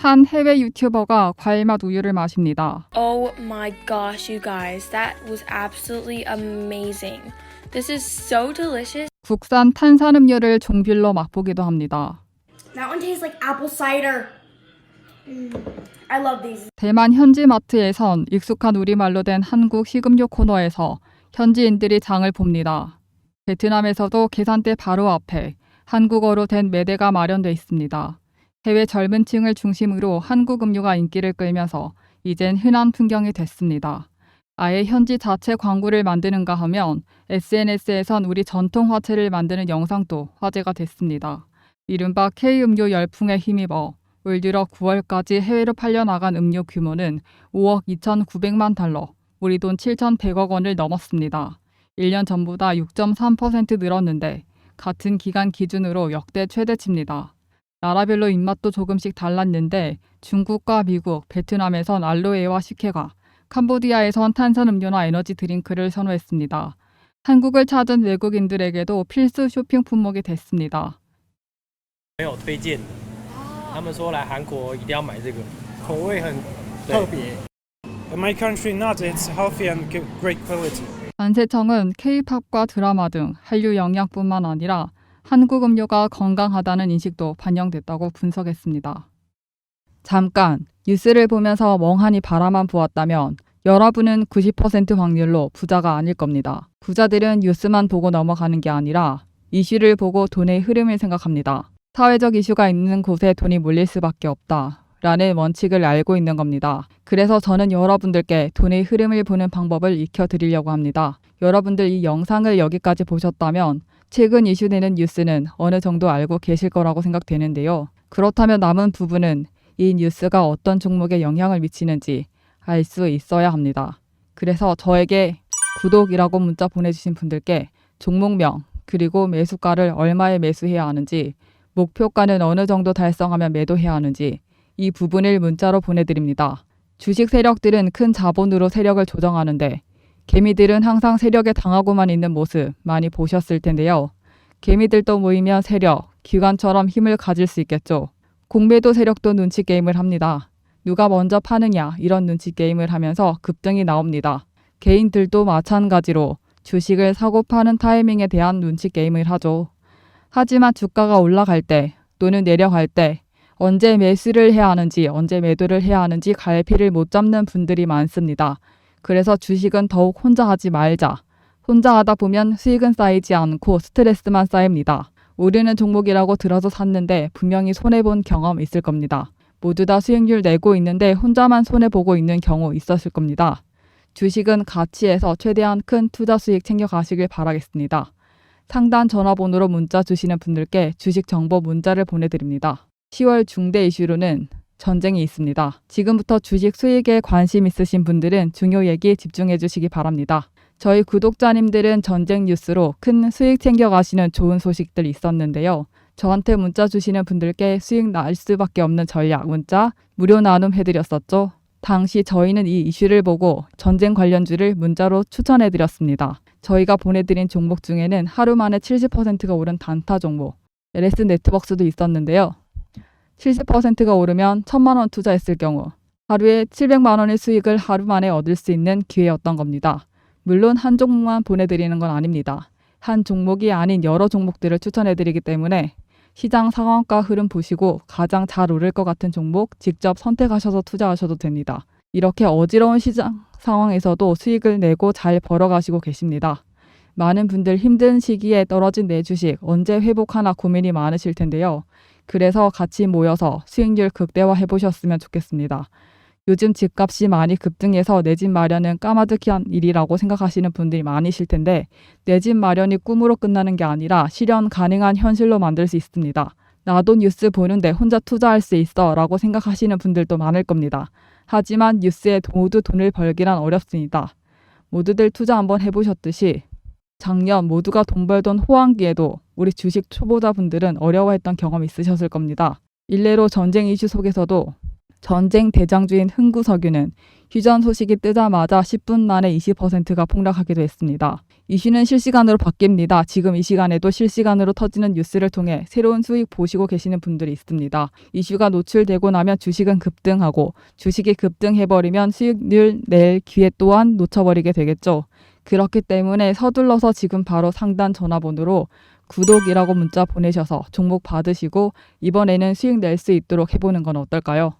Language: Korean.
한 해외 유튜버가 과일맛 우유를 마십니다. Oh my gosh, you guys, that was absolutely amazing. This is so delicious. 국산 탄산음료를 종빌로 맛보기도 합니다. That one tastes like apple cider. Mm, I love these. 대만 현지 마트에선 익숙한 우리말로 된 한국 식음료 코너에서 현지인들이 장을 봅니다. 베트남에서도 계산대 바로 앞에 한국어로 된 매대가 마련돼 있습니다. 해외 젊은 층을 중심으로 한국 음료가 인기를 끌면서 이젠 흔한 풍경이 됐습니다. 아예 현지 자체 광고를 만드는가 하면 SNS에선 우리 전통 화채를 만드는 영상도 화제가 됐습니다. 이른바 K음료 열풍에 힘입어 올 들어 9월까지 해외로 팔려나간 음료 규모는 5억 2,900만 달러, 우리 돈 7,100억 원을 넘었습니다. 1년 전보다 6.3% 늘었는데 같은 기간 기준으로 역대 최대치입니다. 나라별로 입맛도 조금씩 달랐는데 중국과 미국, 베트남에선 알로에와 식혜가, 캄보디아에선 탄산음료나 에너지 드링크를 선호했습니다. 한국을 찾은 외국인들에게도 필수 쇼핑 품목이 됐습니다. 朋友推荐的，他们说来韩国一定要买这个，口味很特别。 In my country, not. It's healthy and g- great quality. 관세청은 K-팝과 드라마 등 한류 영향뿐만 아니라 한국 음료가 건강하다는 인식도 반영됐다고 분석했습니다. 잠깐 뉴스를 보면서 멍하니 바라만 보았다면 여러분은 90% 확률로 부자가 아닐 겁니다. 부자들은 뉴스만 보고 넘어가는 게 아니라 이슈를 보고 돈의 흐름을 생각합니다. 사회적 이슈가 있는 곳에 돈이 몰릴 수밖에 없다. 라는 원칙을 알고 있는 겁니다. 그래서 저는 여러분들께 돈의 흐름을 보는 방법을 익혀 드리려고 합니다. 여러분들 이 영상을 여기까지 보셨다면 최근 이슈되는 뉴스는 어느 정도 알고 계실 거라고 생각되는데요. 그렇다면 남은 부분은 이 뉴스가 어떤 종목에 영향을 미치는지 알 수 있어야 합니다. 그래서 저에게 구독이라고 문자 보내주신 분들께 종목명 그리고 매수가를 얼마에 매수해야 하는지 목표가는 어느 정도 달성하면 매도해야 하는지 이 부분을 문자로 보내드립니다. 주식 세력들은 큰 자본으로 세력을 조정하는데 개미들은 항상 세력에 당하고만 있는 모습 많이 보셨을 텐데요. 개미들도 모이면 세력, 기관처럼 힘을 가질 수 있겠죠. 공매도 세력도 눈치 게임을 합니다. 누가 먼저 파느냐 이런 눈치 게임을 하면서 급등이 나옵니다. 개인들도 마찬가지로 주식을 사고 파는 타이밍에 대한 눈치 게임을 하죠. 하지만 주가가 올라갈 때 또는 내려갈 때 언제 매수를 해야 하는지 언제 매도를 해야 하는지 갈피를 못 잡는 분들이 많습니다. 그래서 주식은 더욱 혼자 하지 말자. 혼자 하다 보면 수익은 쌓이지 않고 스트레스만 쌓입니다. 오르는 종목이라고 들어서 샀는데 분명히 손해본 경험 있을 겁니다. 모두 다 수익률 내고 있는데 혼자만 손해보고 있는 경우 있었을 겁니다. 주식은 가치에서 최대한 큰 투자 수익 챙겨가시길 바라겠습니다. 상단 전화번호로 문자 주시는 분들께 주식 정보 문자를 보내드립니다. 10월 중대 이슈로는 전쟁이 있습니다. 지금부터 주식 수익에 관심 있으신 분들은 중요 얘기 집중해 주시기 바랍니다. 저희 구독자님들은 전쟁 뉴스로 큰 수익 챙겨가시는 좋은 소식들 있었는데요. 저한테 문자 주시는 분들께 수익 날 수밖에 없는 전략 문자 무료 나눔 해드렸었죠. 당시 저희는 이 이슈를 보고 전쟁 관련주를 문자로 추천해 드렸습니다. 저희가 보내드린 종목 중에는 하루 만에 70%가 오른 단타 종목, LS 네트워크스도 있었는데요. 70%가 오르면 1000만 원 투자했을 경우 하루에 700만 원의 수익을 하루 만에 얻을 수 있는 기회였던 겁니다. 물론 한 종목만 보내드리는 건 아닙니다. 한 종목이 아닌 여러 종목들을 추천해드리기 때문에 시장 상황과 흐름 보시고 가장 잘 오를 것 같은 종목 직접 선택하셔서 투자하셔도 됩니다. 이렇게 어지러운 시장 상황에서도 수익을 내고 잘 벌어가시고 계십니다. 많은 분들 힘든 시기에 떨어진 내 주식 언제 회복하나 고민이 많으실 텐데요. 그래서 같이 모여서 수익률 극대화 해 보셨으면 좋겠습니다. 요즘 집값이 많이 급등해서 내 집 마련은 까마득한 일이라고 생각하시는 분들이 많으실 텐데 내 집 마련이 꿈으로 끝나는 게 아니라 실현 가능한 현실로 만들 수 있습니다. 나도 뉴스 보는데 혼자 투자할 수 있어 라고 생각하시는 분들도 많을 겁니다. 하지만 뉴스에 모두 돈을 벌기란 어렵습니다. 모두들 투자 한번 해보셨듯이 작년 모두가 돈 벌던 호황기에도 우리 주식 초보자분들은 어려워했던 경험 있으셨을 겁니다. 일례로 전쟁 이슈 속에서도 전쟁 대장주인 흥구석유는 휴전 소식이 뜨자마자 10분 만에 20%가 폭락하기도 했습니다. 이슈는 실시간으로 바뀝니다. 지금 이 시간에도 실시간으로 터지는 뉴스를 통해 새로운 수익 보시고 계시는 분들이 있습니다. 이슈가 노출되고 나면 주식은 급등하고 주식이 급등해버리면 수익률 낼 기회 또한 놓쳐버리게 되겠죠. 그렇기 때문에 서둘러서 지금 바로 상단 전화번호로 구독이라고 문자 보내셔서 종목 받으시고 이번에는 수익 낼 수 있도록 해보는 건 어떨까요?